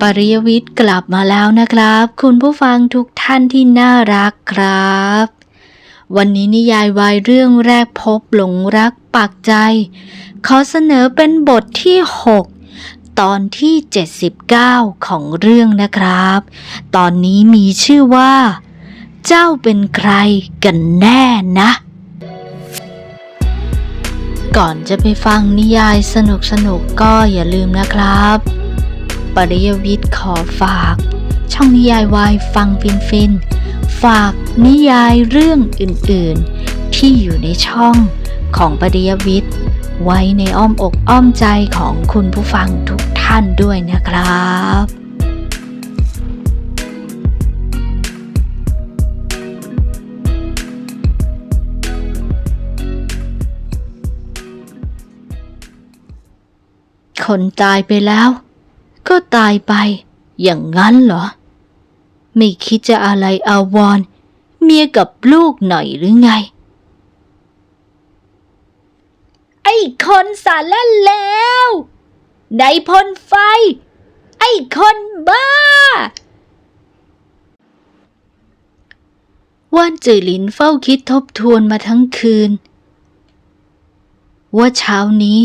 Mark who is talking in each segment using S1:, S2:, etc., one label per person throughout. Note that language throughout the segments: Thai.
S1: ปริยวิทย์กลับมาแล้วนะครับ คุณผู้ฟังทุกท่านที่น่ารักครับ วันนี้นิยายวายเรื่องแรกพบหลงรักปักใจ ขอเสนอเป็นบทที่ 6 ตอนที่ 79 ของเรื่องนะครับ ตอนนี้มีชื่อว่า เจ้าเป็นใครกันแน่นะก่อนจะไปฟังนิยายสนุกๆก็อย่าลืมนะครับ ปริยวิทย์ขอฝาก ช่องนิยายวายฟังฟินฟินๆฝากนิยายเรื่องอื่นๆ ที่อยู่ในช่องของปริยวิทย์ ไว้ในอ้อมอกอ้อมใจของคุณผู้ฟังทุกท่านด้วยนะครับคนตายไปแล้ว ก็ตายไป อย่างนั้นเหรอ ไม่คิดจะอะไรอาวรเมียกับลูกหน่อยหรือไง ไอ้คนสารละแล้วในพลไฟ ไอ้คนบ้า ว่านจือหลินเฝ้าคิดทบทวนมาทั้งคืน ว่าเช้านี้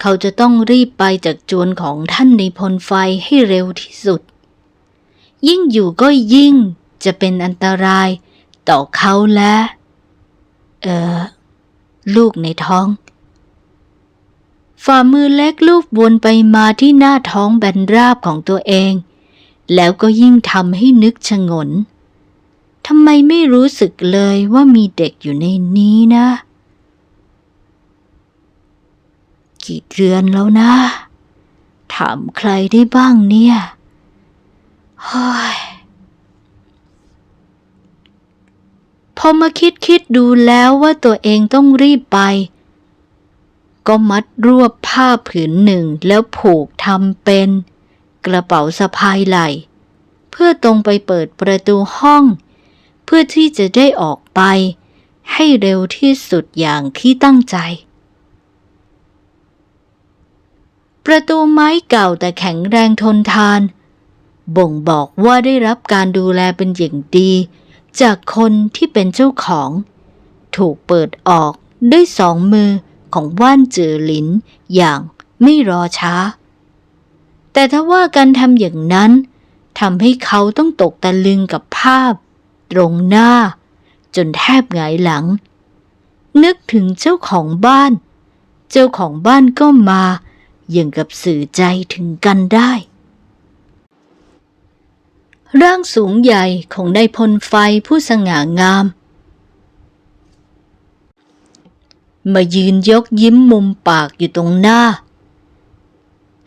S1: เขาจะต้องรีบไปจากจวนของท่านในพลไฟให้เร็วที่สุด ยิ่งอยู่ก็ยิ่งจะเป็นอันตรายต่อเขาและ เออลูกในท้อง ฝ่ามือเล็กลูบวนไปมาที่หน้าท้องแบนราบของตัวเอง แล้วก็ยิ่งทำให้นึกชงนทำไมไม่รู้สึกเลยว่ามีเด็กอยู่ในนี้นะ กี่เดือนแล้วนะ ถามใครได้บ้างเนี่ยเฮ้ยพอมาคิดคิดดูแล้วว่าตัวเองต้องรีบไป ก็มัดรวบผ้าผืนหนึ่งแล้วผูกทำเป็น กระเป๋าสะพายไหล่ เพื่อตรงไปเปิดประตูห้อง เพื่อที่จะได้ออกไป ให้เร็วที่สุดอย่างที่ตั้งใจ ประตูไม้เก่าแต่แข็งแรงทนทาน บ่งบอกว่าได้รับการดูแลเป็นอย่างดี จากคนที่เป็นเจ้าของ ถูกเปิดออกด้วยสองมือของว่านจือหลินอย่างไม่รอช้า แต่ถ้าว่าการทำอย่างนั้นทำให้เขาต้องตกตะลึงกับภาพ ตรงหน้า จนแทบหงายหลัง นึกถึงเจ้าของบ้าน เจ้าของบ้านก็มา ย่างกับสื่อใจถึงกันได้ ร่างสูงใหญ่ของนายพลไฟผู้สง่างาม มายืนยกยิ้มมุมปากอยู่ตรงหน้า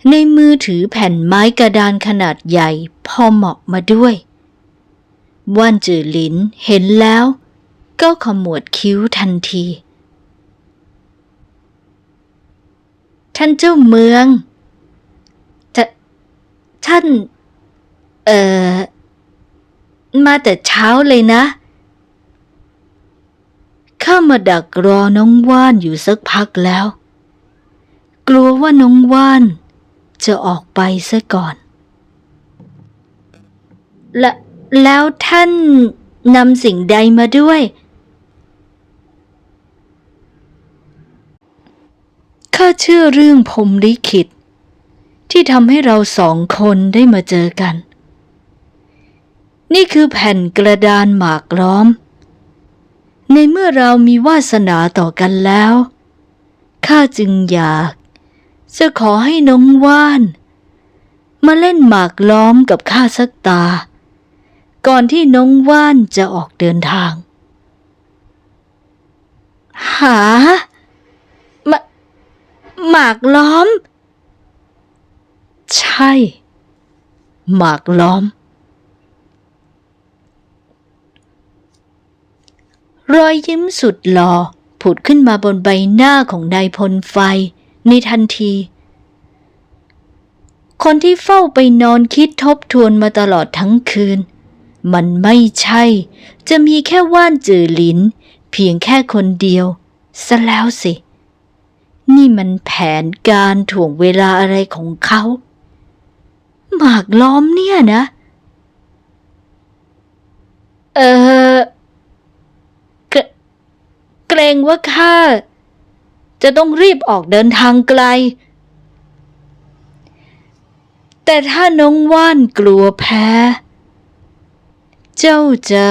S1: ในมือถือแผ่นไม้กระดานขนาดใหญ่พอเหมาะมาด้วยว่านจือหลินเห็นแล้วก็ขมวดคิ้วทันที ท่านเจ้าเมืองทท่าน เอ่อ มาแต่เช้าเลยนะ ข้ามาดักรอน้องว่านอยู่สักพักแล้ว กลัวว่าน้องว่านจะออกไปซะก่อน และแล้วท่านนำสิ่งใดมาด้วย ข้าเชื่อเรื่องพรมลิขิต ที่ทำให้เราสองคนได้มาเจอกัน นี่คือแผ่นกระดานหมากล้อม ในเมื่อเรามีวาสนาต่อกันแล้วข้าจึงอยาก จะขอให้น้องว่าน มาเล่นหมากล้อมกับข้าสักตา ก่อนที่น้องว่านจะออกเดินทาง หา หมากล้อม ใช่ หมากล้อม รอยยิ้มสุดหล่อผุดขึ้นมาบนใบหน้าของนายพลไฟในทันที คนที่เฝ้าไปนอนคิดทบทวนมาตลอดทั้งคืน มันไม่ใช่ จะมีแค่ว่านจือหลิน เพียงแค่คนเดียวซะแล้วสิ นี่มันแผนการถ่วงเวลาอะไรของเขา หมากล้อมเนี่ยนะ เออเกรเกรงว่าข้าจะต้องรีบออกเดินทางไกล แต่ถ้าน้องว่านกลัวแพ้ เจ้าจะ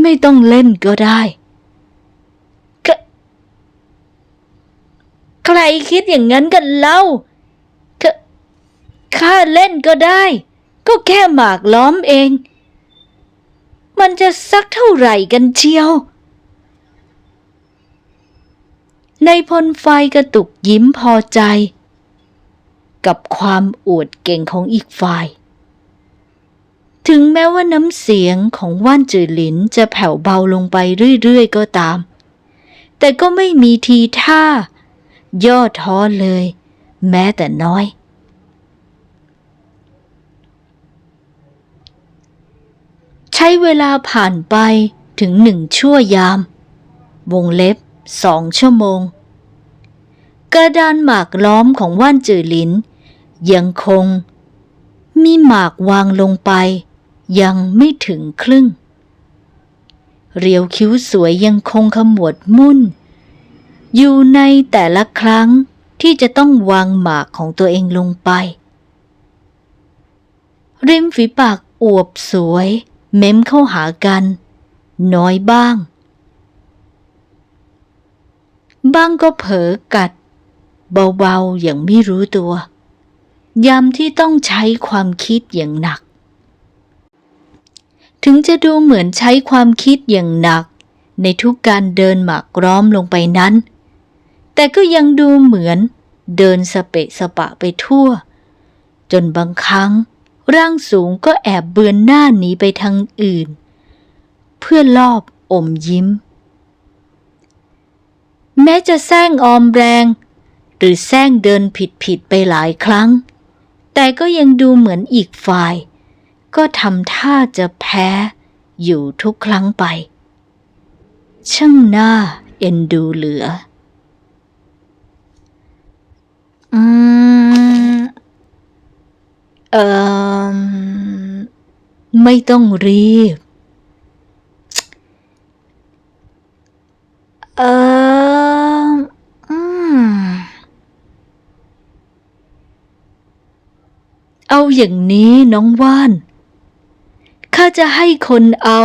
S1: ไม่ต้องเล่นก็ได้ ใครคิดอย่างนั้นกันเล่าข้าเล่นก็ได้ ก็แค่หมากล้อมเอง มันจะสักเท่าไหร่กันเชียว ในพลไฟกระตุกยิ้มพอใจ กับความอวดเก่งของอีกฝ่าย ถึงแม้ว่าน้ำเสียงของว่านจือหลินจะแผ่วเบาลงไปเรื่อยๆก็ตาม แต่ก็ไม่มีทีท่า ย่อท้อเลย แม้แต่น้อย ใช้เวลาผ่านไปถึงหนึ่งชั่วยาม วงเล็บสองชั่วโมง กระดานหมากล้อมของว่านจือหลิน ยังคง มีหมากวางลงไป ยังไม่ถึงครึ่ง เรียวคิ้วสวยยังคงขมวดมุ่น อยู่ในแต่ละครั้งที่จะต้องวางหมากของตัวเองลงไป ริมฝีปากอวบสวย เม้มเข้าหากัน น้อยบ้าง บ้างก็เผลอกัด เบาๆอย่างไม่รู้ตัวยามที่ต้องใช้ความคิดอย่างหนัก ถึงจะดูเหมือนใช้ความคิดอย่างหนัก ในทุกการเดินหมากร้อมลงไปนั้น แต่ก็ยังดูเหมือนเดินสเปะสปะไปทั่ว จนบางครั้ง ร่างสูงก็แอบเบือนหน้าหนีไปทางอื่น เพื่อลอบอมยิ้ม แม้จะแซงออมแรง หรือแซงเดินผิดๆไปหลายครั้ง แต่ก็ยังดูเหมือนอีกฝ่าย ก็ทำท่าจะแพ้อยู่ทุกครั้งไป ช่างหน่าเอ็นดูเหลือ อืม เอ่อ ไม่ต้องรีบ เอ่อ อืม เอาอย่างนี้น้องว่าน ข้าจะให้คนเอา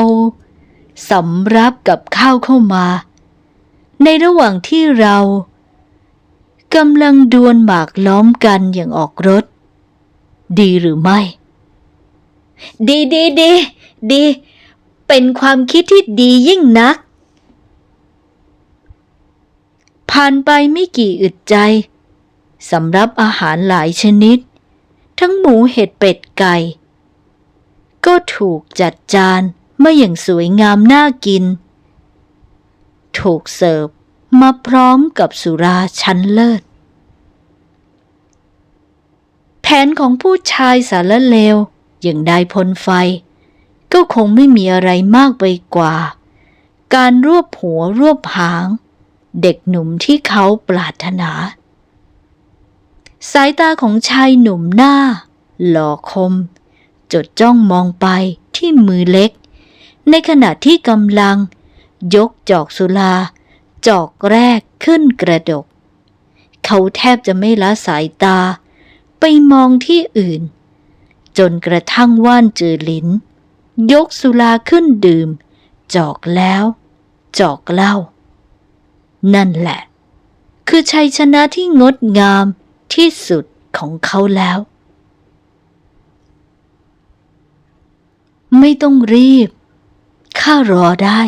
S1: สำรับกับข้าวเข้ามา ในระหว่างที่เรา กำลังดวลหมากล้อมกันอย่างออกรถ ดีหรือไม่ ดีดีดีดี เป็นความคิดที่ดียิ่งนัก ผ่านไปไม่กี่อึดใจสำรับอาหารหลายชนิด ทั้งหมูเห็ดเป็ดไก่ ก็ถูกจัดจานมาอย่างสวยงามน่ากิน ถูกเสิร์ฟ มาพร้อมกับสุราชั้นเลิศ แผนของผู้ชายสารเลวอย่างนายพลไฟ ก็คงไม่มีอะไรมากไปกว่า การรวบหัวรวบหาง เด็กหนุ่มที่เขาปรารถนา สายตาของชายหนุ่มหน้า หล่อคม จดจ้องมองไปที่มือเล็ก ในขณะที่กำลัง ยกจอกสุรา จอกแรกขึ้นกระดก เขาแทบจะไม่ละสายตา ไปมองที่อื่น จนกระทั่งว่านจือลิน ยกสุราขึ้นดื่ม จอกแล้ว จอกเล่า นั่นแหละ คือชัยชนะที่งดงามที่สุดของเขาแล้ว ไม่ต้องรีบ ข้ารอได้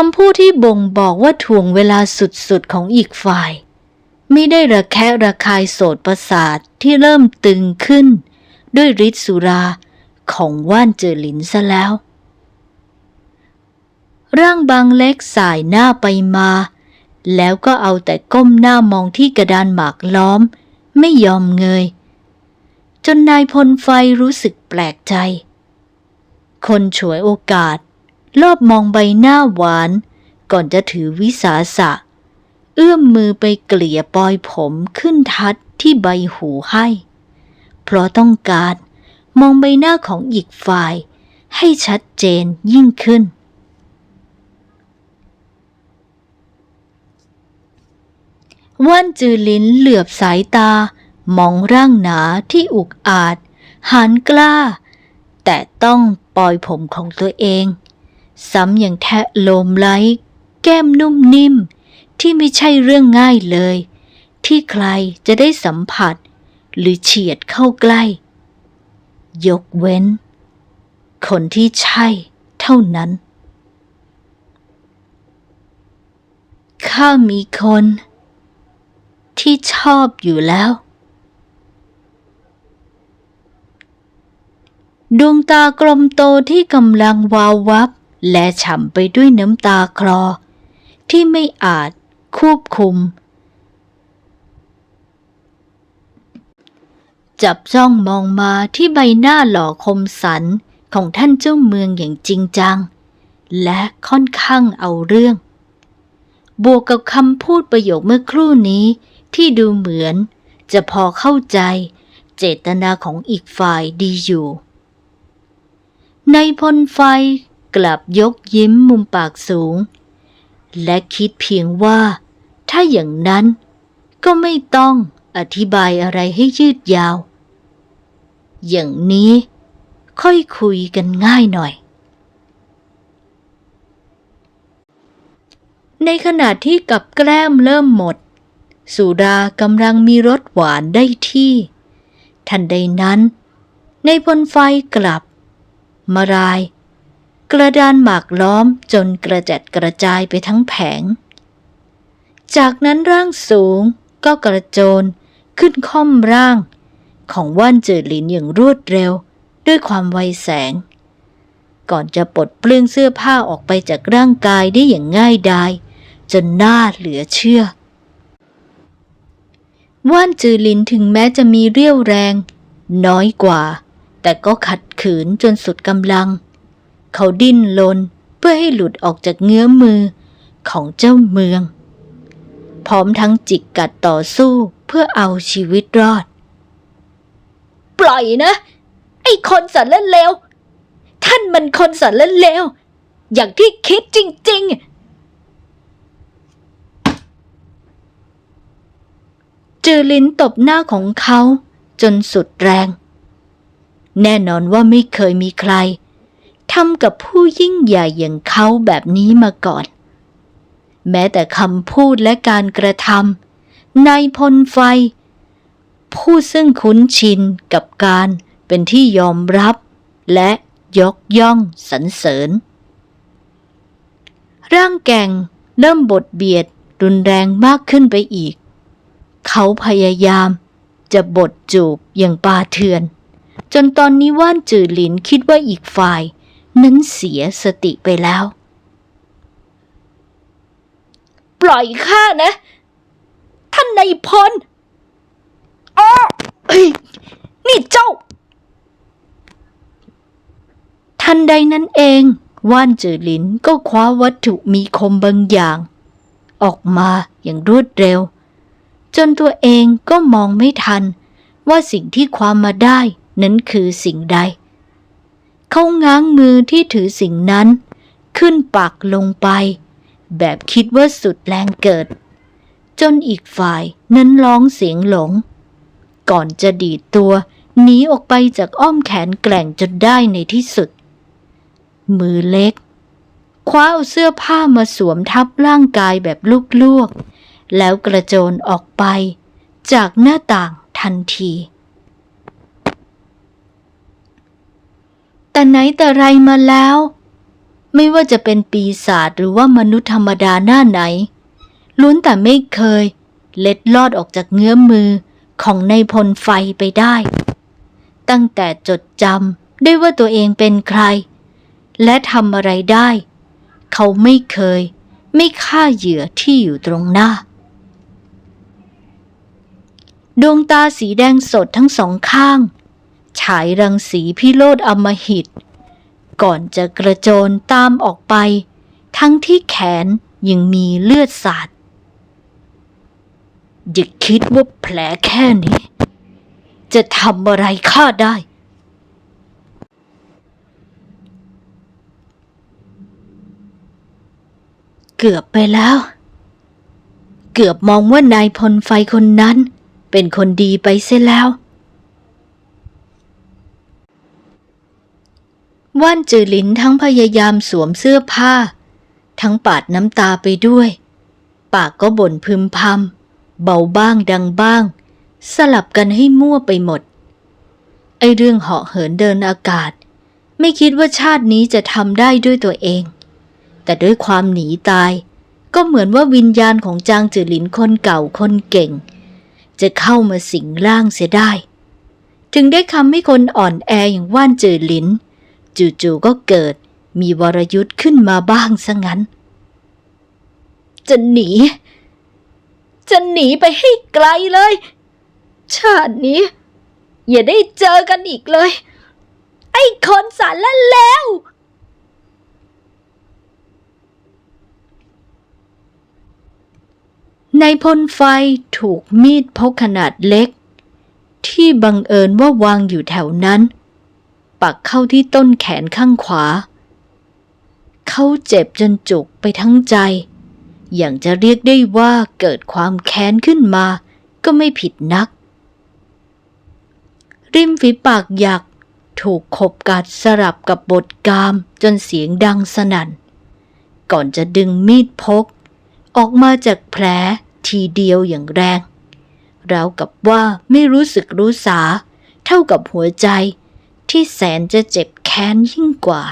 S1: คำพูดที่บ่งบอกว่าถ่วงเวลาสุดๆ ของอีกฝ่ายไม่ได้ระแคะระคายโสดประสาทที่เริ่มตึงขึ้น ด้วยฤทธิ์สุราของว่านเจอหลินซะแล้ว ร่างบางเล็กสายหน้าไปมา แล้วก็เอาแต่ก้มหน้ามองที่กระดานหมากล้อม ไม่ยอมเงย จนนายพลไฟรู้สึกแปลกใจ คนฉวยโอกาส รอบมองใบหน้าหวาน ก่อนจะถือวิสาสะ เอื้อมมือไปเกลี่ยปลอยผมขึ้นทัดที่ใบหูให้ เพราะต้องการมองใบหน้าของอีกฝ่าย ให้ชัดเจนยิ่งขึ้น ว่านจือลิ้นเหลือบสายตา มองร่างหนาที่อุกอาจหันกล้า แต่ต้องปล่อยผมของตัวเอง ซ้ำอย่างแทะโลมไล้แก้มนุ่มนิ่ม ที่ไม่ใช่เรื่องง่ายเลย ที่ใครจะได้สัมผัส หรือเฉียดเข้าใกล้ ยกเว้น คนที่ใช่เท่านั้น ข้ามีคน ที่ชอบอยู่แล้วดวงตากลมโตที่กำลังวาววับ และฉ่ำไปด้วยน้ำตาคลอ ที่ไม่อาจควบคุม จับจ้องมองมาที่ใบหน้าหล่อคมสันของท่านเจ้าเมืองอย่างจริงจัง และค่อนข้างเอาเรื่อง บวกกับคำพูดประโยคเมื่อครู่นี้ที่ดูเหมือนจะพอเข้าใจเจตนาของอีกฝ่ายดีอยู่ ในพลไฟ กลับยกยิ้มมุมปากสูง และคิดเพียงว่า ถ้าอย่างนั้น ก็ไม่ต้องอธิบายอะไรให้ยืดยาว อย่างนี้ค่อยคุยกันง่ายหน่อย ในขณะที่กับแกล้มเริ่มหมด สุดากำลังมีรสหวานได้ที่ ทันใดนั้น ในพลไฟกลับ มาราย กระดานหมากล้อมจนกระจัดกระจายไปทั้งแผง จากนั้นร่างสูงก็กระโจนขึ้นค่อมร่าง ของว่านเจิดหลินอย่างรวดเร็วด้วยความไวแสง ก่อนจะปลดเปลื้องเสื้อผ้าออกไปจากร่างกายได้อย่างง่ายดายจนน่าเหลือเชื่อ ว่านจือลินถึงแม้จะมีเรี่ยวแรง น้อยกว่า แต่ก็ขัดขืนจนสุดกำลัง เขาดิ้นรนเพื่อให้หลุดออกจากเงื้อมมือของเจ้าเมือง พร้อมทั้งจิกกัดต่อสู้เพื่อเอาชีวิตรอด ปล่อยนะ ไอ้คนสารเลวท่านมันคนสารเลวอย่างที่คิดจริง ๆจือลินตบหน้าของเขาจนสุดแรง แน่นอนว่าไม่เคยมีใครำกับผู้ยิ่งใหญ่อย่างเขาแบบนี้มาก่อน แม้แต่คำพูดและการกระทำนายพลไฟ ผู้ซึ่งคุ้นชินกับการเป็นที่ยอมรับและยกย่องสรรเสริญ ร่างแก่งเริ่มบดเบียดรุนแรงมากขึ้นไปอีก เขาพยายามจะบดจูบอย่างปาเถื่อน จนตอนนี้ว่านจือหลินคิดว่าอีกฝ่าย นั้นเสียสติไปแล้ว ปล่อยข้านะ ท่านนายพลอ้อนี่เจ้า ทันใดนั้นเอง ว่านจือหลินก็คว้าวัตถุมีคมบางอย่าง ออกมาอย่างรวดเร็ว จนตัวเองก็มองไม่ทันว่าสิ่งที่คว้ามาได้นั้นคือสิ่งใด เขาง้างมือที่ถือสิ่งนั้น ขึ้นปักลงไป แบบคิดว่าสุดแรงเกิด จนอีกฝ่ายนั้นร้องเสียงหลง ก่อนจะดีดตัวหนีออกไปจากอ้อมแขนแกล่งจนได้ในที่สุด มือเล็ก คว้าเอาเสื้อผ้ามาสวมทับร่างกายแบบลวกๆแล้วกระโจนออกไป จากหน้าต่างทันที แต่ไหนแต่ไรมาแล้ว ไม่ว่าจะเป็นปีศาจหรือว่ามนุษย์ธรรมดาหน้าไหน ล้วนแต่ไม่เคย เล็ดลอดออกจากเงื้อมมือของในายพลไฟไปได้ ตั้งแต่จดจำได้ว่าตัวเองเป็นใคร และทำอะไรได้ เขาไม่เคย ไม่ฆ่าเหยื่อที่อยู่ตรงหน้า ดวงตาสีแดงสดทั้งสองข้าง ฉายรังสีพิโรธอมหิต ก่อนจะกระโจนตามออกไป ทั้งที่แขนยังมีเลือดสาดอย่าคิดว่าแผลแค่นี้ จะทำอะไรข้าได้ เกือบไปแล้ว เกือบมองว่านายพลไฟคนนั้น เป็นคนดีไปเสียแล้ว ว่านจือหลินทั้งพยายามสวมเสื้อผ้า ทั้งปาดน้ำตาไปด้วย ปากก็บ่นพึมพำเบาบ้างดังบ้าง สลับกันให้มั่วไปหมด ไอเรื่องเหาะเหินเดินอากาศ ไม่คิดว่าชาตินี้จะทำได้ด้วยตัวเอง แต่ด้วยความหนีตาย ก็เหมือนว่าวิญญาณของจางจือหลินคนเก่าคนเก่ง จะเข้ามาสิงร่างเสียได้ ถึงได้คำให้คนอ่อนแออย่างว่านจือหลิน จู่ๆก็เกิด มีวรยุทธ์ขึ้นมาบ้างซะงั้น จะหนี จะหนีไปให้ไกลเลย ชาตินี้ อย่าได้เจอกันอีกเลย ไอ้คนสารละแล้วในพลไฟถูกมีดพกขนาดเล็ก ที่บังเอิญว่าวางอยู่แถวนั้น ปักเข้าที่ต้นแขนข้างขวา เขาเจ็บจนจุกไปทั้งใจ อย่างจะเรียกได้ว่าเกิดความแค้นขึ้นมาก็ไม่ผิดนัก ริมฝีปากหยักถูกขบกัดสลับกับบทกามจนเสียงดังสนั่น ก่อนจะดึงมีดพก ออกมาจากแผลทีเดียวอย่างแรงราวกับว่าไม่รู้สึกรู้สา เท่ากับหัวใจ ที่แสนจะเจ็บแค้นยิ่งกว่า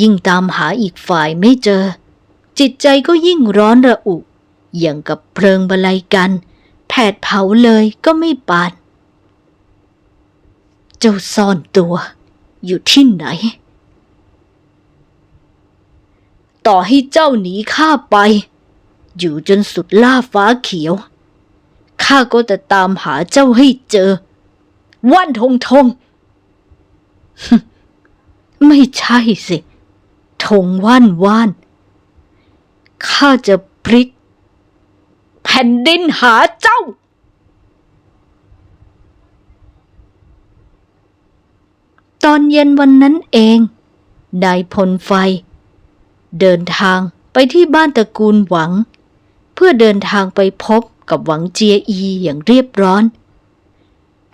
S1: ยิ่งตามหาอีกฝ่ายไม่เจอ จิตใจก็ยิ่งร้อนระอุ อย่างกับเพลิงบรรลัยกัน แผดเผาเลยก็ไม่ปาน เจ้าซ่อนตัว อยู่ที่ไหน ต่อให้เจ้าหนีข้าไป อยู่จนสุดล่าฟ้าเขียว ข้าก็จะตามหาเจ้าให้เจอ ว่านทงทง ไม่ใช่สิ ทงว่านว่าน ข้าจะพลิก แผ่นดินหาเจ้า ตอนเย็นวันนั้นเอง นายพลไฟ เดินทางไปที่บ้านตระกูลหวัง เพื่อเดินทางไปพบ กับหวังเจียอีอย่างเรียบร้อน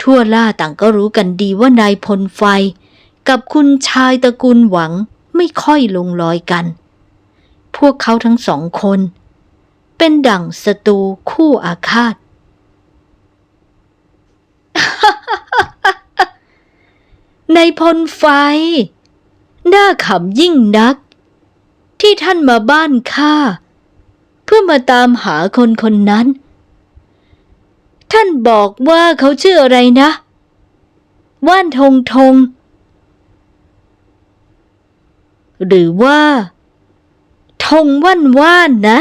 S1: ทั่วล่าต่างก็รู้กันดีว่านายพลไฟ กับคุณชายตระกูลหวังไม่ค่อยลงรอยกัน พวกเขาทั้งสองคน เป็นดั่งศัตรูคู่อาฆาตในพลไฟ หน้าขำยิ่งนัก ที่ท่านมาบ้านข้าเพื่อมาตามหาคนคนนั้น ท่านบอกว่าเขาชื่ออะไรนะ ว่านทงทง หรือว่า ทงว่านว่านนะ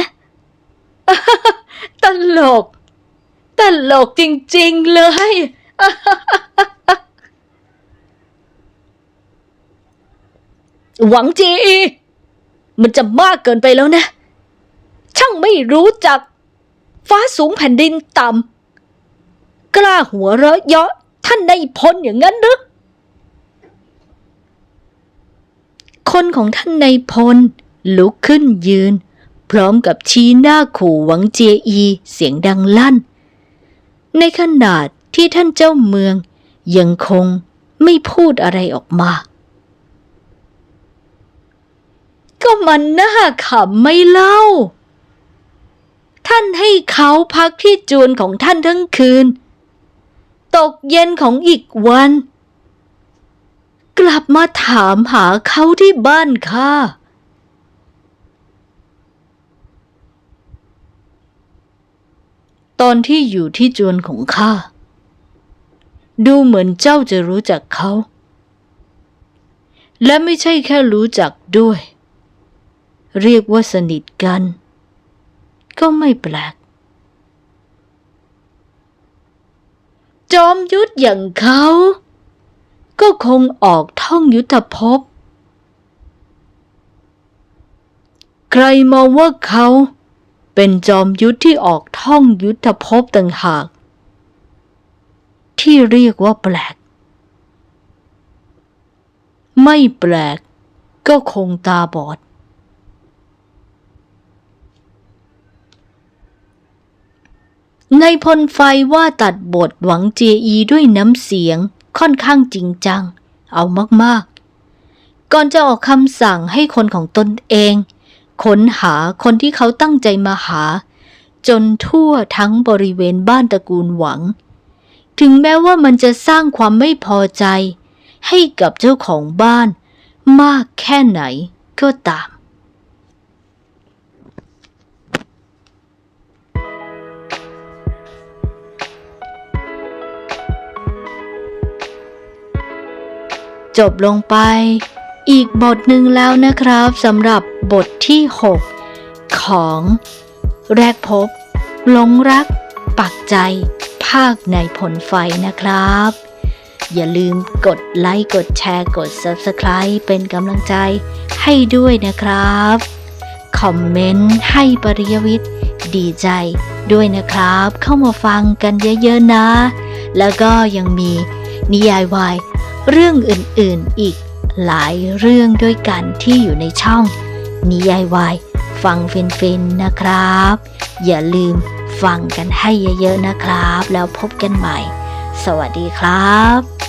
S1: ตลก ตลกจริง ๆ เลย หวังจีอีมันจะมากเกินไปแล้วนะ ช่างไม่รู้จัก ฟ้าสูงแผ่นดินต่ำ กล้าหัวเราะเยาะท่านในพลอย่างนั้นหรือคนของท่านในพล ลุกขึ้นยืน พร้อมกับชี้หน้าขู่หวังเจียอีเสียงดังลั่น ในขนาดที่ท่านเจ้าเมือง ยังคงไม่พูดอะไรออกมา ก็มันน่าขำไม่เล่า ท่านให้เขาพักที่จวนของท่านทั้งคืน ตกเย็นของอีกวัน กลับมาถามหาเขาที่บ้านข้าตอนที่อยู่ที่จวนของข้าดูเหมือนเจ้าจะรู้จักเขา และไม่ใช่แค่รู้จักด้วย เรียกว่าสนิทกัน ก็ไม่แปลก จอมยุทธอย่างเขา ก็คงออกท่องยุทธภพ ใครมองว่าเขาเป็นจอมยุทธที่ออกท่องยุทธภพต่างหาก ที่เรียกว่าแปลก ไม่แปลกก็คงตาบอด ในพลไฟว่าตัดบทหวังเจอีด้วยน้ำเสียงค่อนข้างจริงจัง เอามากๆ ก่อนจะออกคำสั่งให้คนของตนเอง ค้นหาคนที่เขาตั้งใจมาหา จนทั่วทั้งบริเวณบ้านตระกูลหวัง ถึงแม้ว่ามันจะสร้างความไม่พอใจ ให้กับเจ้าของบ้าน มากแค่ไหนก็ตาม จบลงไป อีกบทหนึ่งแล้วนะครับสำหรับบทที่ 6 ของ แรกพบหลงรัก ปักใจ ภาคในผลไฟนะครับ อย่าลืมกดไลค์ กดแชร์ กด Subscribe เป็นกำลังใจให้ด้วยนะครับ คอมเมนต์ให้ปริยวิทย์ดีใจด้วยนะครับ เข้ามาฟังกันเยอะๆนะ แล้วก็ยังมีนิยายวาย เรื่องอื่นๆอีกหลายเรื่องด้วยกันที่อยู่ในช่องนิยายวายฟังเฟินๆนะครับ อย่าลืมฟังกันให้เยอะๆนะครับ แล้วพบกันใหม่ สวัสดีครับ